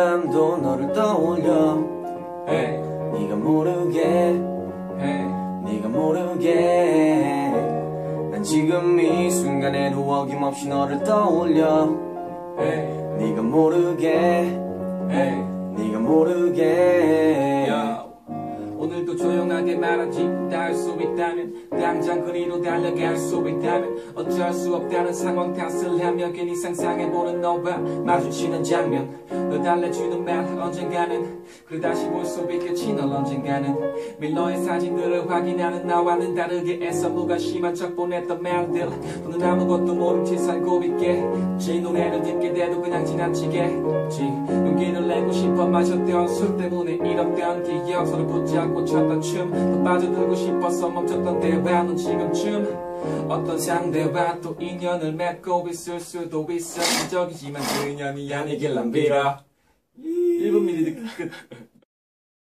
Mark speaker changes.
Speaker 1: 밤도 너를 떠올려.
Speaker 2: Hey,
Speaker 1: 네가 모르게.
Speaker 2: hey,
Speaker 1: 네가 모르게. 난 지금 이 순간에도 어김없이 너를 떠올려.
Speaker 2: hey,
Speaker 1: 네가 모르게.
Speaker 2: hey.
Speaker 1: 네가 모르게
Speaker 2: 조용하게 말하지 닿을 수 있다면 당장 그리로 달려갈 수 있다면 어쩔 수 없다는 상황 탓을 하며 괜히 상상해보는 너와 마주치는 장면. 너 달래주는 말 언젠가는 그래 다시 볼 수 있겠지 널 언젠가는. 너의 사진들을 확인하는 나와는 다르게 애써 무관심한 척 보냈던 말들. 너는 아무것도 모른 채 살고 있겠지 노래를 듣게 돼도 그냥 지나치겠지 내고 싶어 마셨던 술 때문에 잃었던 기억 서로 붙잡고 췄던 춤또 빠져들고 싶어서 멈췄던 대화 넌 지금쯤 어떤 상대와 또 인연을 맺고 있을 수도 있어. 기적이지만 그 인연이 아니길 난 빌어. 1분 미리 끝